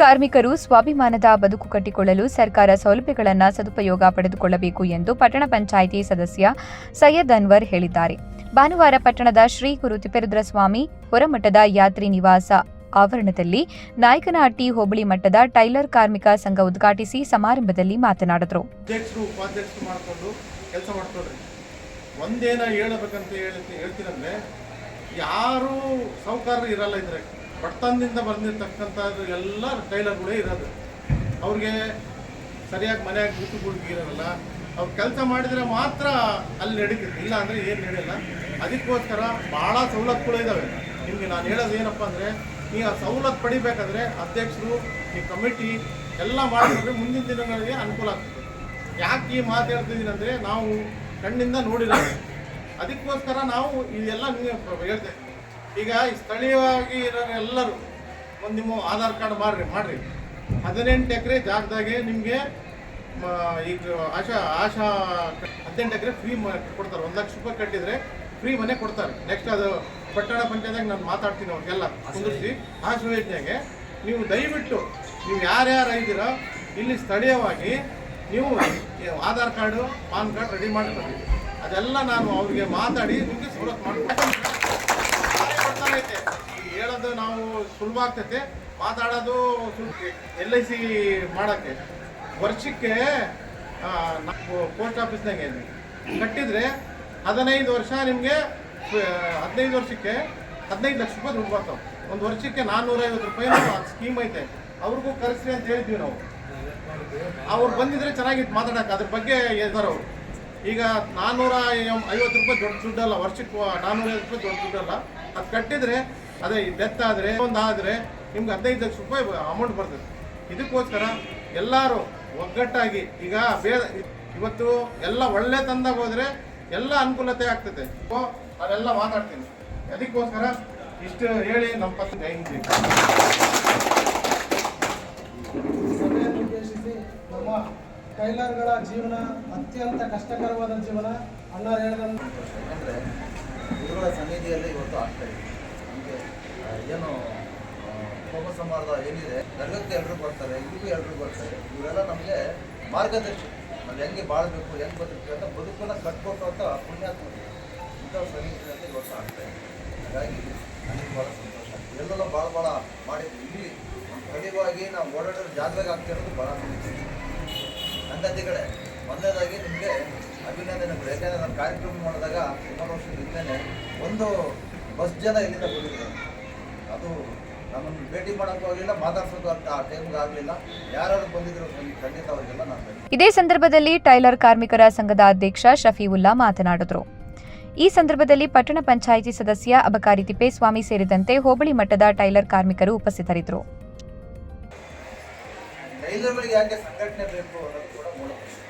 ಕಾರ್ಮಿಕರು ಸ್ವಾಭಿಮಾನದ ಬದುಕು ಕಟ್ಟಿಕೊಳ್ಳಲು ಸರ್ಕಾರ ಸೌಲಭ್ಯಗಳನ್ನು ಸದುಪಯೋಗ ಪಡೆದುಕೊಳ್ಳಬೇಕು ಎಂದು ಪಟ್ಟಣ ಪಂಚಾಯಿತಿ ಸದಸ್ಯ ಸೈಯದ್ ಅನ್ವರ್ ಹೇಳಿದ್ದಾರೆ. ಭಾನುವಾರ ಪಟ್ಟಣದ ಶ್ರೀ ಗುರು ತಿಪ್ಪೇರುದ್ರಸ್ವಾಮಿ ಹೊರಮಠದ ಯಾತ್ರಿ ನಿವಾಸ ಆವರಣದಲ್ಲಿ ನಾಯಕನಹಟ್ಟಿ ಹೋಬಳಿ ಮಟ್ಟದ ಟೈಲರ್ ಕಾರ್ಮಿಕ ಸಂಘ ಉದ್ಘಾಟಿಸಿ ಸಮಾರಂಭದಲ್ಲಿ ಮಾತನಾಡಿದರು. ಯಾರು ಇರಲ್ಲ ಬಡತನದಿಂದ ಬಂದಿರತಕ್ಕಂಥದ್ದು ಎಲ್ಲ ಟೈಲರ್ಗಳೇ ಇರೋದು. ಅವ್ರಿಗೆ ಸರಿಯಾಗಿ ಮನೆಯಾಗಿ ಗುಡುಗಿ ಇರೋಲ್ಲ ಅವ್ರು ಕೆಲಸ ಮಾಡಿದರೆ ಮಾತ್ರ ಅಲ್ಲಿ ನಡೀತಿತ್ತು ಇಲ್ಲ ಅಂದರೆ ಏನು ನಡೆಯಲ್ಲ. ಅದಕ್ಕೋಸ್ಕರ ಭಾಳ ಸವಲತ್ತುಗಳು ಇದ್ದಾವೆ ನಿಮಗೆ ನಾನು ಹೇಳೋದು ಏನಪ್ಪ ಅಂದರೆ, ನೀವು ಆ ಸವಲತ್ತು ಪಡಿಬೇಕಾದ್ರೆ ಅಧ್ಯಕ್ಷರು, ಈ ಕಮಿಟಿ ಎಲ್ಲ ಮಾಡಿದ್ರೆ ಮುಂದಿನ ದಿನಗಳಿಗೆ ಅನುಕೂಲ ಆಗ್ತದೆ. ಯಾಕೆ ಈ ಮಾತು ಹೇಳ್ತಿದ್ದೀನಿ ಅಂದರೆ ನಾವು ಕಣ್ಣಿಂದ ನೋಡಿರೋದು. ಅದಕ್ಕೋಸ್ಕರ ನಾವು ಇದೆಲ್ಲ ನೀವು ಹೇಳ್ತೇವೆ ಈಗ ಸ್ಥಳೀಯವಾಗಿ ಇರೋ ಎಲ್ಲರೂ ಒಂದು ನಿಮ್ಮ ಆಧಾರ್ ಕಾರ್ಡ್ ಮಾಡ್ರಿ ಮಾಡ್ರಿ. ಹದಿನೆಂಟು ಎಕರೆ ಜಾಗದಾಗೆ ನಿಮಗೆ ಈಗ ಆಶಾ ಆಶಾ ಹದಿನೆಂಟು ಎಕರೆ ಫ್ರೀ ಕೊಡ್ತಾರೆ. ಒಂದು ಲಕ್ಷ ರೂಪಾಯಿ ಕಟ್ಟಿದರೆ ಫ್ರೀ ಮನೆ ಕೊಡ್ತಾರೆ. ನೆಕ್ಸ್ಟ್ ಅದು ಪಟ್ಟಣ ಪಂಚಾಯತ್ನಾಗ ನಾನು ಮಾತಾಡ್ತೀನಿ ಅವ್ರಿಗೆಲ್ಲ ಕುಂದಿರಿಸಿ. ಆಶಾ ಯೋಜನೆಗೆ ನೀವು ದಯವಿಟ್ಟು, ನೀವು ಯಾರ್ಯಾರು ಇದ್ದೀರೋ ಇಲ್ಲಿ ಸ್ಥಳೀಯವಾಗಿ ನೀವು Aadhaar card, PAN card ready ಮಾಡ್ಕೊಳ್ಳಿ ಅದೆಲ್ಲ ನಾನು ಅವ್ರಿಗೆ ಮಾತಾಡಿ ನಿಮಗೆ ಸವಲತ್ತು ಮಾಡ್ಕೊಡ್ತೀನಿ. ಈ ಹೇಳೋದು ನಾವು ಸುಲಭ ಆಗ್ತೈತೆ. ಮಾತಾಡೋದು ಎಲ್ ಐ ಸಿ ಮಾಡೋಕ್ಕೆ ವರ್ಷಕ್ಕೆ ಪೋಸ್ಟ್ ಆಫೀಸ್ನಾಗೆ ಕಟ್ಟಿದ್ರೆ ಹದಿನೈದು ವರ್ಷ ನಿಮಗೆ ಹದಿನೈದು ವರ್ಷಕ್ಕೆ ಹದಿನೈದು ಲಕ್ಷ ರೂಪಾಯಿ ದುಡ್ಡು ಬರ್ತಾವೆ. ಒಂದು ವರ್ಷಕ್ಕೆ ನಾನ್ನೂರೈವತ್ತು ರೂಪಾಯಿ ಸ್ಕೀಮ್ ಐತೆ. ಅವ್ರಿಗೂ ಕರೆಸ್ರಿ ಅಂತ ಹೇಳಿದ್ವಿ ನಾವು. ಅವ್ರು ಬಂದಿದ್ರೆ ಚೆನ್ನಾಗಿತ್ತು ಮಾತಾಡೋಕೆ ಅದ್ರ ಬಗ್ಗೆ ಹೇಳ್ತಾರೆ ಈಗ ನಾನ್ನೂರ ಐವತ್ತು ರೂಪಾಯಿ ದೊಡ್ಡ ದುಡ್ಡಲ್ಲ ವರ್ಷಕ್ಕೆ ನಾನ್ನೂರೈವತ್ತು ರೂಪಾಯಿ ದೊಡ್ಡ ದುಡ್ಡಲ್ಲ ಅದು ಕಟ್ಟಿದ್ರೆ, ಅದೇ ಡೆತ್ ಆದರೆ, ಒಂದು ಆದರೆ ನಿಮ್ಗೆ ಹದಿನೈದು ಲಕ್ಷ ರೂಪಾಯಿ ಅಮೌಂಟ್ ಬರ್ತದೆ. ಇದಕ್ಕೋಸ್ಕರ ಎಲ್ಲರೂ ಒಗ್ಗಟ್ಟಾಗಿ, ಈಗ ಬೇರೆ ಇವತ್ತು ಎಲ್ಲ ಒಳ್ಳೆ ತಂದಾಗ ಹೋದ್ರೆ ಎಲ್ಲ ಅನುಕೂಲತೆ ಆಗ್ತದೆ. ನಾನೆಲ್ಲ ಮಾತಾಡ್ತೀನಿ. ಅದಕ್ಕೋಸ್ಕರ ಇಷ್ಟು ಹೇಳಿ ನಮ್ಮ ಪತ್ನಿ ಜೈ ಹಿಂದ್ ಜೈ ಭಾರತ್. ಸಭೆಯನ್ನು ಉದ್ದೇಶಿಸಿ ನಮ್ಮ ಟೈಲರ್ಗಳ ಜೀವನ ಅತ್ಯಂತ ಕಷ್ಟಕರವಾದ ಜೀವನ ಅಣ್ಣ ಹೇಳಿದಂತೆ ಗುರುಗಳ ಸನ್ನಿಧಿಯಲ್ಲಿ ಇವತ್ತು ಆಗ್ತಾ ಇದೆ. ನಮಗೆ ಏನು ಹೋಮ ಸಮಾರಂಭ ಏನಿದೆ ದರ್ಗಕ್ಕೆ ಎಲ್ಲರೂ ಬರ್ತಾರೆ, ಇಲ್ಲಿಗೂ ಎಲ್ಲರೂ ಬರ್ತಾರೆ, ಇವರೆಲ್ಲ ನಮಗೆ ಮಾರ್ಗದರ್ಶಿ. ನಾವು ಹೆಂಗೆ ಬಾಳಬೇಕು, ಹೆಂಗೆ ಬದುಕಬೇಕು ಅಂತ ಬದುಕನ್ನು ಕಟ್ಕೊಟ್ಟು ಅಂತ ಪುಣ್ಯಾತ್ಮ ಇಂಥ ಸನ್ನಿಧಿಯಲ್ಲಿ ಇವತ್ತು ಆಗ್ತಾ ಇದೆ. ಹಾಗಾಗಿ ನನಗೆ ಭಾಳ ಸಂತೋಷ. ಎಲ್ಲೆಲ್ಲ ಭಾಳ ಭಾಳ ಮಾಡಿದ್ವಿ. ಇಲ್ಲಿ ಕಡಿವಾಗಿ ನಾವು ಓಡಾಡೋ ಜಾಗದಾಗ ಆಗ್ತಿರೋದು ಭಾಳ ಸಂತೋಷ. ಸಂಗತಿಗಳೇ ಒಂದನೇದಾಗಿ ನಿಮಗೆ ಅಭಿನಂದನೆಗಳು. ಯಾಕೆಂದರೆ ನಾನು ಕಾರ್ಯಕ್ರಮ ಮಾಡಿದಾಗ ಸುಮಾರು ವರ್ಷದ ಹಿಂದೆ ಒಂದು ಬಸ್ ಜನ ಇಲ್ಲಿಂದ ಬಂದಿದ್ದರು ಅದು ನಮ್ಮನ್ನು ಭೇಟಿ ಮಾಡೋಕ್ಕೂ ಆಗಲಿಲ್ಲ ಮಾತಾಡ್ಸೋಕ್ಕೂ ಆ ಟೈಮ್ಗೆ ಆಗಲಿಲ್ಲ. ಯಾರು ಬಂದಿದ್ರು ಖಂಡಿತ ಅವರಿಗೆಲ್ಲ ನಾನು ಇದೇ ಸಂದರ್ಭದಲ್ಲಿ ಟೈಲರ್ ಕಾರ್ಮಿಕರ ಸಂಘದ ಅಧ್ಯಕ್ಷ ಶಫೀವುಲ್ಲಾ ಮಾತನಾಡಿದರು. ಈ ಸಂದರ್ಭದಲ್ಲಿ ಪಟ್ಟಣ ಪಂಚಾಯಿತಿ ಸದಸ್ಯ ಅಬಕಾರಿ ತಿಪ್ಪೇಸ್ವಾಮಿ ಸೇರಿದಂತೆ ಹೋಬಳಿ ಮಟ್ಟದ ಟೈಲರ್ ಕಾರ್ಮಿಕರು ಉಪಸ್ಥಿತರಿದ್ದರು. ಟೈಲರ್ಗಳಿಗೆ ಯಾಕೆ ಸಂಘಟನೆ ಬೇಕು ಅನ್ನೋದು ಕೂಡ ಮೂಲ ಪ್ರಶ್ನೆ.